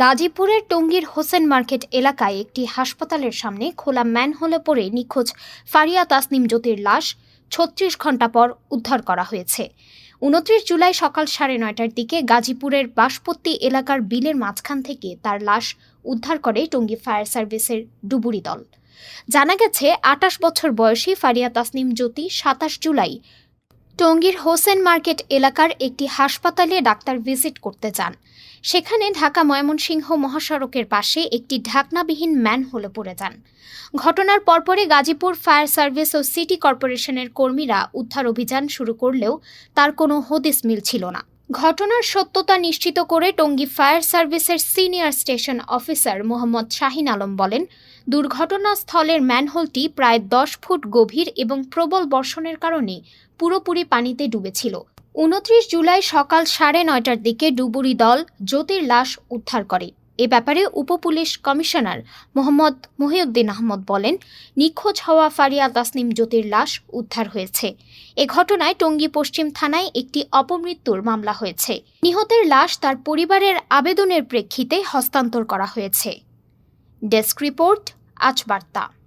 গাজীপুরের টঙ্গীর হোসেন মার্কেট এলাকায় একটি হাসপাতালের সামনে খোলা ম্যানহোলে পড়ে নিখোঁজ ফারিয়া তাসনিম জ্যোতির লাশ ছত্রিশ ঘণ্টা পর উদ্ধার করা হয়েছে। উনত্রিশ জুলাই সকাল সাড়ে নয়টার দিকে গাজীপুরের বাঁশপত্তি এলাকার বিলের মাঝখান থেকে তার লাশ উদ্ধার করে টঙ্গী ফায়ার সার্ভিসের ডুবুরি দল। জানা গেছে, আটাশ বছর বয়সী ফারিয়া তাসনিম জ্যোতি সাতাশ জুলাই টঙ্গীর হোসেন মার্কেট এলাকার একটি হাসপাতালে ডাক্তার ভিজিট করতে যান। সেখানে ঢাকা ময়মনসিংহ মহাসড়কের পাশে একটি ঢাকনাবিহীন ম্যান হলে পড়ে যান। ঘটনার পরপরে গাজীপুর ফায়ার সার্ভিস ও সিটি কর্পোরেশনের কর্মীরা উদ্ধার অভিযান শুরু করলেও তার কোনো হদিস মিল ছিল না। ঘটনার সত্যতা নিশ্চিত করে টঙ্গী ফায়ার সার্ভিসের senior station officer Mohammad Shahin Alam বলেন, দুর্ঘটনাস্থলের ম্যানহোলটি প্রায় দশ ফুট গভীর এবং প্রবল বর্ষণের কারণে পুরোপুরি পানিতে ডুবেছিল। উনত্রিশ জুলাই সকাল সাড়ে নয়টার দিকে ডুবুরি দল জ্যোতির লাশ উদ্ধার করে। এ ব্যাপারে উপপুলিশ কমিশনার মোহাম্মদ মহিউদ্দিন আহমদ বলেন, নিখোঁজ হওয়া ফারিয়া তাসনিম জ্যোতির লাশ উদ্ধার হয়েছে। এ ঘটনায় টঙ্গী পশ্চিম থানায় একটি অপমৃত্যুর মামলা হয়েছে। নিহতের লাশ তার পরিবারের আবেদনের প্রেক্ষিতে হস্তান্তর করা হয়েছে। ডেস্ক রিপোর্ট, আজ বার্তা।